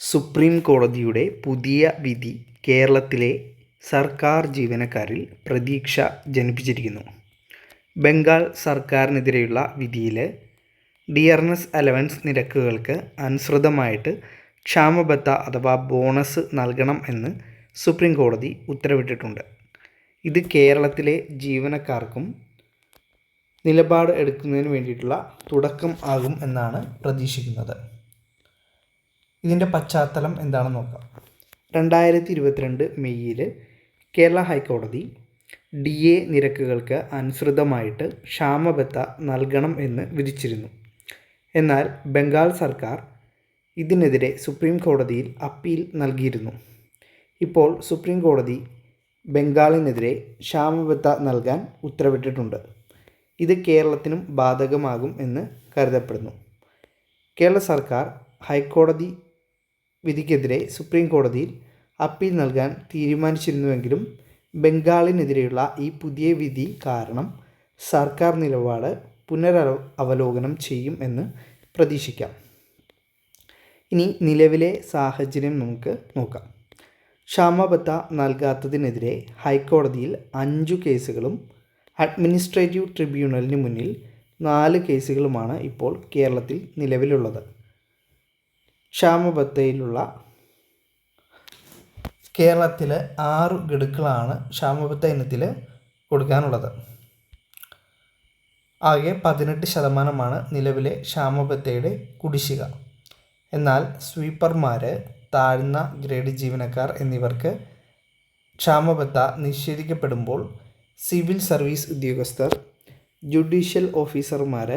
Supreme കോടതിയുടെ പുതിയ വിധി കേരളത്തിലെ സർക്കാർ ജീവനക്കാരിൽ പ്രതീക്ഷ ജനിപ്പിച്ചിരിക്കുന്നു. ബംഗാൾ സർക്കാരിനെതിരെയുള്ള വിധിയിൽ ഡിയർനെസ് അലവൻസ് നിരക്കുകൾക്ക് അനുസൃതമായിട്ട് ക്ഷാമബത്ത അഥവാ ബോണസ് നൽകണം എന്ന് സുപ്രീം കോടതി ഉത്തരവിട്ടിട്ടുണ്ട്. ഇത് കേരളത്തിലെ ജീവനക്കാർക്കും നിലപാട് എടുക്കുന്നതിന് വേണ്ടിയിട്ടുള്ള തുടക്കം ആകും എന്നാണ് പ്രതീക്ഷിക്കുന്നത്. ഇതിന്റെ പശ്ചാത്തലം എന്താണെന്ന് നോക്കാം. രണ്ടായിരത്തി ഇരുപത്തിരണ്ട് മെയ്യിൽ കേരള ഹൈക്കോടതി ഡി എ നിരക്കുകൾക്ക് അനുസൃതമായിട്ട് ക്ഷാമബത്ത നൽകണം എന്ന് വിധിച്ചിരുന്നു. എന്നാൽ ബംഗാൾ സർക്കാർ ഇതിനെതിരെ സുപ്രീം കോടതിയിൽ അപ്പീൽ നൽകിയിരുന്നു. ഇപ്പോൾ സുപ്രീം കോടതി ബംഗാളിനെതിരെ ക്ഷാമബത്ത നൽകാൻ ഉത്തരവിട്ടിട്ടുണ്ട്. ഇത് കേരളത്തിനും ബാധകമാകും എന്ന് കരുതപ്പെടുന്നു. കേരള സർക്കാർ ഹൈക്കോടതി വിധിക്കെതിരെ സുപ്രീം കോടതിയിൽ അപ്പീൽ നൽകാൻ തീരുമാനിച്ചിരുന്നുവെങ്കിലും ബംഗാളിനെതിരെയുള്ള ഈ പുതിയ വിധി കാരണം സർക്കാർ നിലപാട് പുനരവ അവലോകനം ചെയ്യും എന്ന് പ്രതീക്ഷിക്കാം. ഇനി നിലവിലെ സാഹചര്യം നമുക്ക് നോക്കാം. ക്ഷാമബത്ത നൽകാത്തതിനെതിരെ ഹൈക്കോടതിയിൽ അഞ്ചു കേസുകളും അഡ്മിനിസ്ട്രേറ്റീവ് ട്രിബ്യൂണലിന് മുന്നിൽ നാല് കേസുകളുമാണ് ഇപ്പോൾ കേരളത്തിൽ നിലവിലുള്ളത്. ക്ഷാമബത്തയിലുള്ള കേരളത്തിലെ ആറ് ഗഡുക്കളാണ് ക്ഷാമബത്ത ഇനത്തിൽ കൊടുക്കാനുള്ളത്. ആകെ പതിനെട്ട് ശതമാനമാണ് നിലവിലെ ക്ഷാമബത്തയുടെ കുടിശ്ശിക. എന്നാൽ സ്വീപ്പർമാർ താഴ്ന്ന ഗ്രേഡ് ജീവനക്കാർ എന്നിവർക്ക് ക്ഷാമബത്ത നിഷേധിക്കപ്പെടുമ്പോൾ സിവിൽ സർവീസ് ഉദ്യോഗസ്ഥർ ജുഡീഷ്യൽ ഓഫീസർമാർ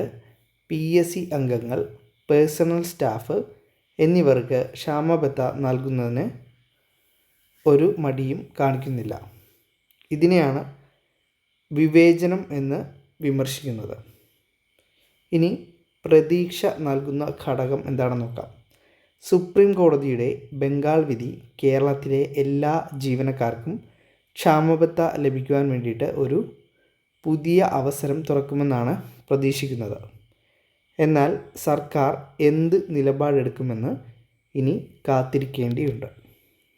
പി എസ് സി അംഗങ്ങൾ പേഴ്സണൽ സ്റ്റാഫ് എന്നിവർക്ക് ക്ഷാമബത്ത നൽകുന്നതിന് ഒരു മടിയും കാണിക്കുന്നില്ല. ഇതിനെയാണ് വിവേചനം എന്ന് വിമർശിക്കുന്നത്. ഇനി പ്രതീക്ഷ നൽകുന്ന ഘടകം എന്താണെന്ന് നോക്കാം. സുപ്രീം കോടതിയുടെ ബംഗാൾ വിധി കേരളത്തിലെ എല്ലാ ജീവനക്കാർക്കും ക്ഷാമബത്ത ലഭിക്കുവാൻ വേണ്ടിയിട്ട് ഒരു പുതിയ അവസരം തുറക്കുമെന്നാണ് പ്രതീക്ഷിക്കുന്നത്. എന്നാൽ സർക്കാർ എന്ത് നിലപാടെടുക്കുമെന്ന് ഇനി കാത്തിരിക്കേണ്ടിയുണ്ട്.